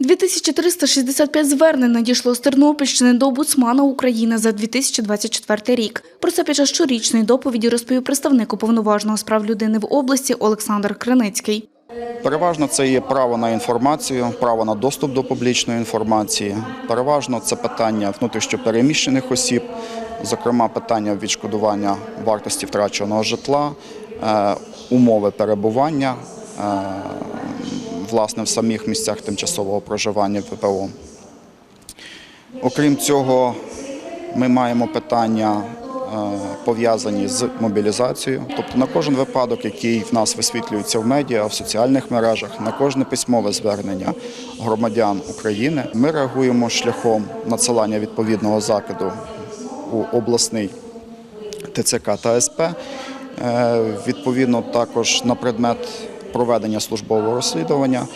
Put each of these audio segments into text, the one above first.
2365 звернень надійшло з Тернопільщини до омбудсмана України за 2024 рік. Про це під час щорічної доповіді розповів представник уповноваженого з прав людини в області Олександр Криницький. Переважно це є право на інформацію, право на доступ до публічної інформації. Переважно це питання внутрішньопереміщених осіб, зокрема питання відшкодування вартості втраченого житла, е, умови перебування е, власне в самих місцях тимчасового проживання ВПО. Окрім цього, ми маємо питання е, пов'язані з мобілізацією. Тобто на кожен випадок, який в нас висвітлюється в медіа, в соціальних мережах, на кожне письмове звернення громадян України, ми реагуємо шляхом надсилання відповідного закиду у обласний ТЦК та СП. Е, Відповідно, також на предмет проведення службового розслідування.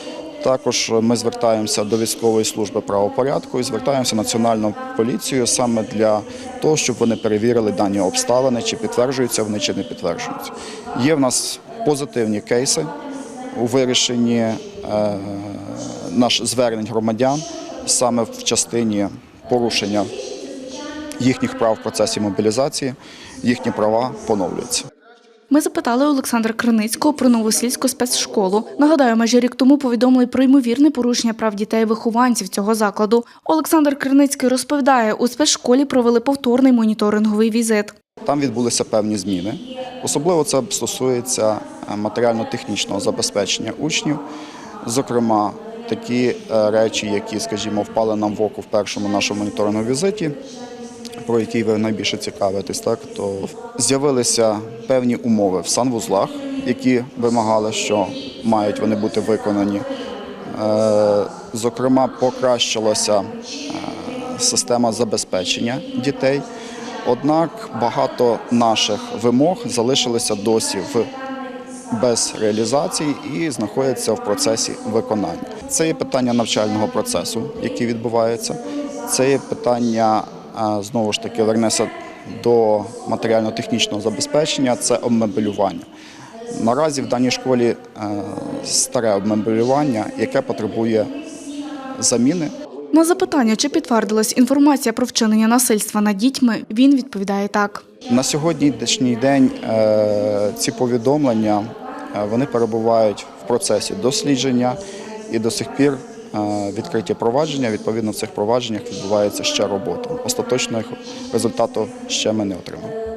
Також ми звертаємося до військової служби правопорядку і звертаємося в національну поліцію саме для того, щоб вони перевірили дані обставини, чи підтверджуються вони, чи не підтверджуються. Є в нас позитивні кейси у вирішенні е, наш звернень громадян саме в частині порушення їхніх прав в процесі мобілізації, їхні права поновлюються. Ми запитали Олександра Криницького про новосільську спецшколу. Нагадаю, майже рік тому повідомили про ймовірне порушення прав дітей вихованців цього закладу. Олександр Криницький розповідає, у спецшколі провели повторний моніторинговий візит. Там відбулися певні зміни. Особливо це стосується е, матеріально-технічного забезпечення учнів, зокрема, такі е, речі, які, скажімо, впали нам в око в першому нашому моніторинговому візиті, про який ви найбільше цікавитесь, так то з'явилися певні умови в санвузлах, які вимагали, що мають вони бути виконані. Е, Зокрема, покращилася е, система забезпечення дітей. Однак багато наших вимог залишилися досі в без реалізації і знаходяться в процесі виконання. Це є питання навчального процесу, який відбувається. Це є питання знову ж таки вернеся до матеріально-технічного забезпечення, це обмебелювання. Наразі в даній школі е, старе обмебелювання, яке потребує заміни. На запитання, чи підтвердилась інформація про вчинення насильства над дітьми, він відповідає так. На сьогоднішній день е, ці повідомлення е, вони перебувають в процесі дослідження і до сих пір відкриті провадження. Відповідно, в цих провадженнях відбувається ще робота. Остаточного результату ще ми не отримали.